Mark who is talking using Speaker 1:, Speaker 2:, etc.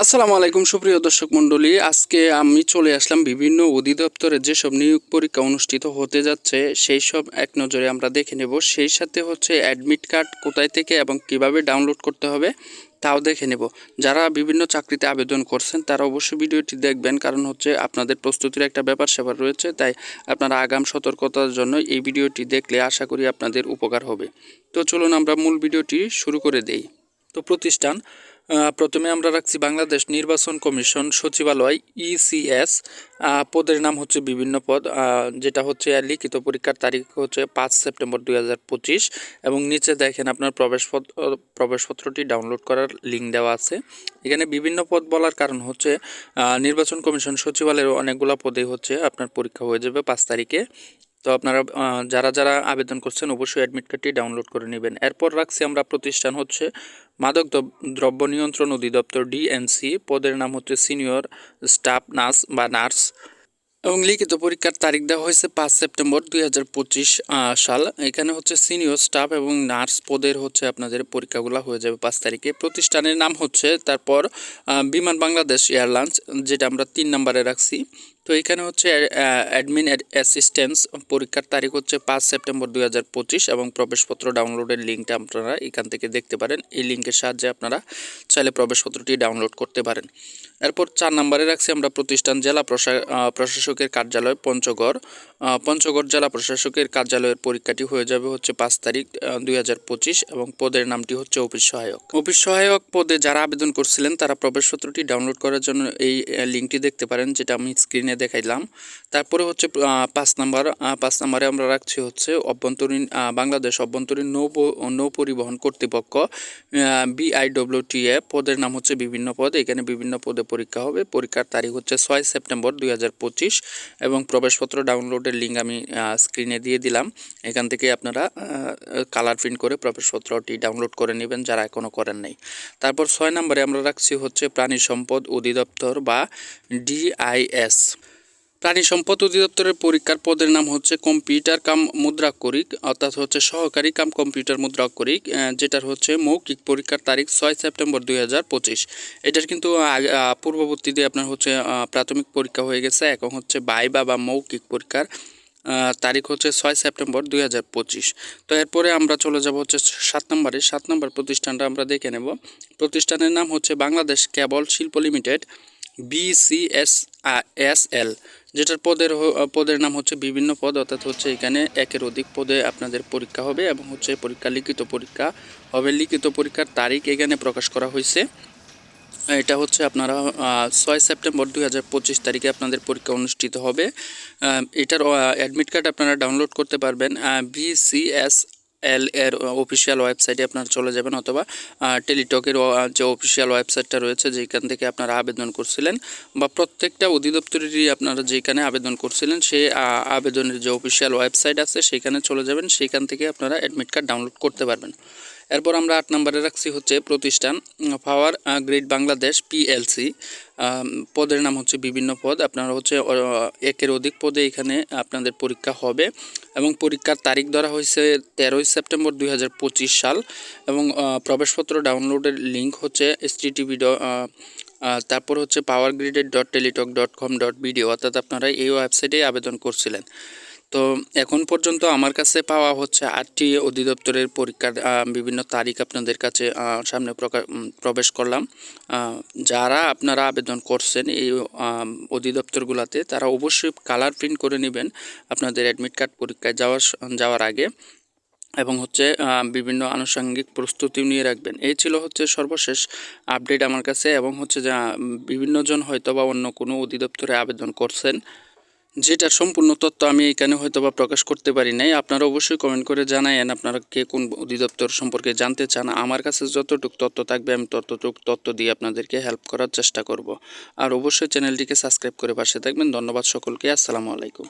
Speaker 1: আসসালামু আলাইকুম, সুপ্রিয় দর্শক মণ্ডলী। আজকে আমি চলে আসলাম বিভিন্ন অধিদপ্তরে যেসব নিয়োগ পরীক্ষা অনুষ্ঠিত হতে যাচ্ছে, সেই সব এক নজরে আমরা দেখে নেব। সেই সাথে হচ্ছে অ্যাডমিট কার্ড কোথায় থেকে এবং কীভাবে ডাউনলোড করতে হবে, তাও দেখে নেব। যারা বিভিন্ন চাকরিতে আবেদন করছেন, তারা অবশ্যই ভিডিওটি দেখবেন, কারণ হচ্ছে আপনাদের প্রস্তুতির একটা ব্যাপার স্যাপার রয়েছে, তাই আপনারা আগাম সতর্কতার জন্য এই ভিডিওটি দেখলে আশা করি আপনাদের উপকার হবে। তো চলুন আমরা মূল ভিডিওটি শুরু করে দেই। তো প্রতিষ্ঠান প্রথমে আমরা রাখছি বাংলাদেশ নির্বাচন কমিশন সচিবালয় ইসিএস পদের নাম হচ্ছে বিভিন্ন পদ যেটা হচ্ছে লিখিত পরীক্ষার তারিখ হচ্ছে পাঁচ সেপ্টেম্বর দু হাজার পঁচিশ। এবং নিচে দেখেন আপনার প্রবেশপত্র প্রবেশপত্রটি ডাউনলোড করার লিঙ্ক দেওয়া আছে। এখানে বিভিন্ন পদ বলার কারণ হচ্ছে নির্বাচন কমিশন সচিবালয়ের অনেকগুলো পদে হচ্ছে আপনার পরীক্ষা হয়ে যাবে পাঁচ তারিখে। তো আপনারা যারা যারা আবেদন করছেন অবশ্যই অ্যাডমিট কার্ডটি ডাউনলোড করে নেবেন। এরপর রাখছি আমরা প্রতিষ্ঠান হচ্ছে মাদক দ্রব- দ্রব্য নিয়ন্ত্রণ অধিদপ্তর ডিএনসি পদের নাম হচ্ছে সিনিয়র স্টাফ নার্স বা নার্স এবং লিখিত পরীক্ষার তারিখ দেওয়া হয়েছে পাঁচ সেপ্টেম্বর দুই হাজার পঁচিশ সাল। এখানে হচ্ছে সিনিয়র স্টাফ এবং নার্স পদের হচ্ছে আপনাদের পরীক্ষাগুলো হয়ে যাবে পাঁচ তারিখে। প্রতিষ্ঠানের নাম হচ্ছে, তারপর বিমান বাংলাদেশ এয়ারলাইন্স, যেটা আমরা তিন নম্বরে রাখছি। তো এখানে হচ্ছে অ্যাডমিন অ্যাসিস্ট্যান্স পরীক্ষার তারিখ হচ্ছে পাঁচ সেপ্টেম্বর দুই হাজার পঁচিশ এবং প্রবেশপত্র ডাউনলোডের লিঙ্কটা আপনারা এখান থেকে দেখতে পারেন। এই লিঙ্কের সাহায্যে আপনারা চাইলে প্রবেশপত্রটি ডাউনলোড করতে পারেন। এরপর চার নম্বরে রাখছি আমরা প্রতিষ্ঠান জেলা প্রশা- প্রশাসকের কার্যালয় পঞ্চগড়। পঞ্চগড় জেলা প্রশাসকের কার্যালয়ের পরীক্ষাটি হয়ে যাবে হচ্ছে পাঁচ তারিখ দুই হাজার পঁচিশ এবং পদের নামটি হচ্ছে অফিস সহায়ক। অফিস সহায়ক পদে যারা আবেদন করছিলেন তারা প্রবেশপত্রটি ডাউনলোড করার জন্য এই লিঙ্কটি দেখতে পারেন যেটা আমি স্ক্রিনে দেখাইলাম। তারপরে হচ্ছে পাঁচ নাম্বার পাঁচ নাম্বারে আমরা রাখছি হচ্ছে অভ্যন্তরীণ বাংলাদেশ অভ্যন্তরীণ নৌ নৌ পরিবহন কর্তৃপক্ষ বিআইডব্লিউটিএ পদের নাম হচ্ছে বিভিন্ন পদ, এখানে বিভিন্ন পদে পরীক্ষা হবে, পরীক্ষার তারিখ হচ্ছে ছয় সেপ্টেম্বর দুই হাজার পঁচিশ এবং প্রবেশপত্র ডাউনলোডের লিঙ্ক আমি স্ক্রিনে দিয়ে দিলাম, এখান থেকে আপনারা কালার প্রিন্ট করে প্রবেশপত্রটি ডাউনলোড করে নেবেন যারা এখনও করেন নাই। তারপর ছয় নম্বরে আমরা রাখছি হচ্ছে প্রাণী সম্পদ অধিদপ্তর বা ডিআইএস প্রাণী সম্পদ অধিদপ্তরের পরীক্ষার পদের নাম হচ্ছে কম্পিউটার কাম মুদ্রাক্ষরিক, অর্থাৎ হচ্ছে সহকারী কাম কম্পিউটার মুদ্রাক্ষরিক যেটার হচ্ছে মৌখিক পরীক্ষার তারিখ ছয় সেপ্টেম্বর দুই হাজার পঁচিশ। এটার কিন্তু পূর্ববর্তীতে আপনার হচ্ছে প্রাথমিক পরীক্ষা হয়ে গেছে, এখন হচ্ছে বাইবা বা মৌখিক পরীক্ষার তারিখ হচ্ছে ছয় সেপ্টেম্বর দুই হাজার পঁচিশ। তো এরপরে আমরা চলে যাব হচ্ছে সাত নম্বরে। সাত নম্বর প্রতিষ্ঠানটা আমরা দেখে নেব। প্রতিষ্ঠানের নাম হচ্ছে বাংলাদেশ কেবল শিল্প লিমিটেড বিসিএস এস, এল, যেটার পদের পদের নাম হচ্ছে বিভিন্ন পদ, অর্থাৎ হচ্ছে এখানে একের অধিক পদে আপনাদের পরীক্ষা হবে এবং হচ্ছে পরীক্ষা, লিখিত পরীক্ষা হবে। লিখিত পরীক্ষার তারিখ এখানে প্রকাশ করা হয়েছে। এটা হচ্ছে আপনারা ছয় সেপ্টেম্বর দুই হাজার পঁচিশ তারিখে আপনাদের পরীক্ষা অনুষ্ঠিত হবে। এটার অ্যাডমিট কার্ড আপনারা ডাউনলোড করতে পারবেন বিসিএস এল এর অফিসিয়াল ওয়েবসাইটে আপনারা চলে যাবেন অথবা টেলিটকের যে অফিসিয়াল ওয়েবসাইটটা রয়েছে যেখান থেকে আপনারা আবেদন করছিলেন বা প্রত্যেকটা অধিদপ্তরেরই আপনারা যেখানে আবেদন করছিলেন আহ, আবেদনের যে অফিসিয়াল ওয়েবসাইট আছে সেখানে চলে যাবেন সেখান থেকে আপনারা অ্যাডমিট কার্ড ডাউনলোড করতে পারবেন। এরপর আমরা আট নম্বরে রাখছি হচ্ছে প্রতিষ্ঠান, পাওয়ার গ্রিড বাংলাদেশ পিএলসি। পদের নাম হচ্ছে বিভিন্ন পদ, আপনারা হচ্ছে একের অধিক পদে এখানে আপনাদের পরীক্ষা হবে এবং পরীক্ষার তারিখ ধরা হয়েছে তেরোই সেপ্টেম্বর দুই হাজার পঁচিশ সাল এবং প্রবেশপত্র ডাউনলোডের লিঙ্ক হচ্ছে এস টিভি তারপর হচ্ছে power গ্রিডেড dot Teletalk dot com dot BDO অর্থাৎ আপনারা এই ওয়েবসাইটে আবেদন করছিলেন। তো এখন পর্যন্ত আমার কাছে পাওয়া হচ্ছে আটটি অধিদপ্তরের পরীক্ষার বিভিন্ন তারিখ আপনাদের কাছে সামনে প্রবেশ করলাম। যারা আপনারা আবেদন করছেন এই অধিদপ্তরগুলোতে, তারা অবশ্যই কালার প্রিন্ট করে নেবেন আপনাদের অ্যাডমিট কার্ড পরীক্ষায় যাওয়ার যাওয়ার আগে এবং হচ্ছে বিভিন্ন আনুষঙ্গিক প্রস্তুতি নিয়ে রাখবেন। এই ছিল হচ্ছে সর্বশেষ আপডেট আমার কাছে এবং হচ্ছে যা বিভিন্নজন হয়তো বা অন্য কোনো অধিদপ্তরে আবেদন করছেন। যেটার সম্পূর্ণ তথ্য আমি এখানে হয়তো বা প্রকাশ করতে পারি নাই। আপনারা অবশ্যই কমেন্ট করে জানায়েন আপনারা কে কোন অধিদপ্তর সম্পর্কে জানতে চান। আমার কাছে যতটুকু তথ্য থাকবে আমি ততটুকু তথ্য দিয়ে আপনাদেরকে হেল্প করার চেষ্টা করব। আর অবশ্যই চ্যানেলটিকে সাবস্ক্রাইব করে পাশে থাকবেন। ধন্যবাদ সকলকে। আসসালামু আলাইকুম।